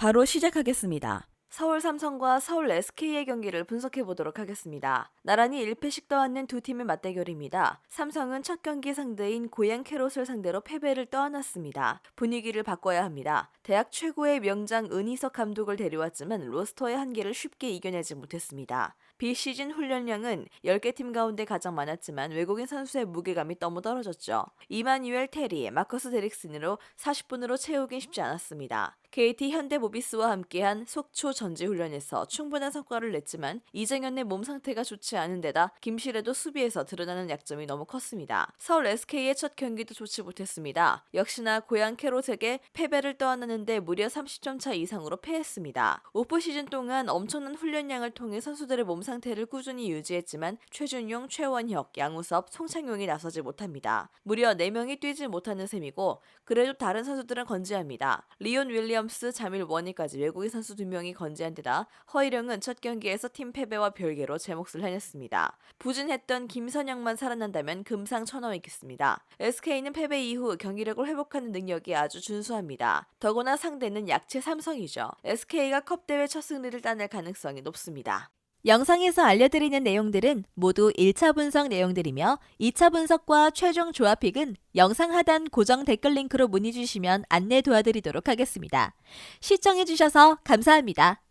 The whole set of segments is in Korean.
바로 시작하겠습니다. 서울 삼성과 서울 SK의 경기를 분석해 보도록 하겠습니다. 나란히 1패씩 떠안는 두 팀의 맞대결입니다. 삼성은 첫 경기 상대인 고양 캐롯을 상대로 패배를 떠안았습니다. 분위기를 바꿔야 합니다. 대학 최고의 명장 은희석 감독을 데려왔지만 로스터의 한계를 쉽게 이겨내지 못했습니다. 비시즌 훈련량은 10개 팀 가운데 가장 많았지만 외국인 선수의 무게감이 너무 떨어졌죠. 이마뉴엘 테리, 마커스 데릭슨으로 40분으로 채우긴 쉽지 않았습니다. KT 현대모비스와 함께한 속초 전지 훈련에서 충분한 성과를 냈지만 이정현의 몸 상태가 좋지 않은 데다 김실에도 수비에서 드러나는 약점이 너무 컸습니다. 서울 SK의 첫 경기도 좋지 못했습니다. 역시나 고양 캐롯에게 패배를 떠안았는데 무려 30점 차 이상으로 패했습니다. 오프 시즌 동안 엄청난 훈련량을 통해 선수들의 몸 상태 를 꾸준히 유지했지만 최준용, 최원혁, 양우섭, 송창용이 나서지 못합니다. 무려 4명이 뛰지 못하는 셈이고 그래도 다른 선수들은 건재합니다. 리온 윌리엄스, 자밀 워니까지 외국인 선수 2명이 건재한 데다 허일영은 첫 경기에서 팀 패배와 별개로 제 몫을 해냈습니다. 부진했던 김선영만 살아난다면 금상첨화이겠습니다. SK는 패배 이후 경기력을 회복하는 능력이 아주 준수합니다. 더구나 상대는 약체 삼성이죠. SK가 컵대회 첫 승리를 따낼 가능성이 높습니다. 영상에서 알려드리는 내용들은 모두 1차 분석 내용들이며 2차 분석과 최종 조합픽은 영상 하단 고정 댓글 링크로 문의 주시면 안내 도와드리도록 하겠습니다. 시청해주셔서 감사합니다.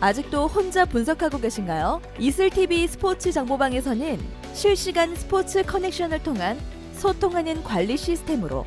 아직도 혼자 분석하고 계신가요? 이슬TV 스포츠 정보방에서는 실시간 스포츠 커넥션을 통한 소통하는 관리 시스템으로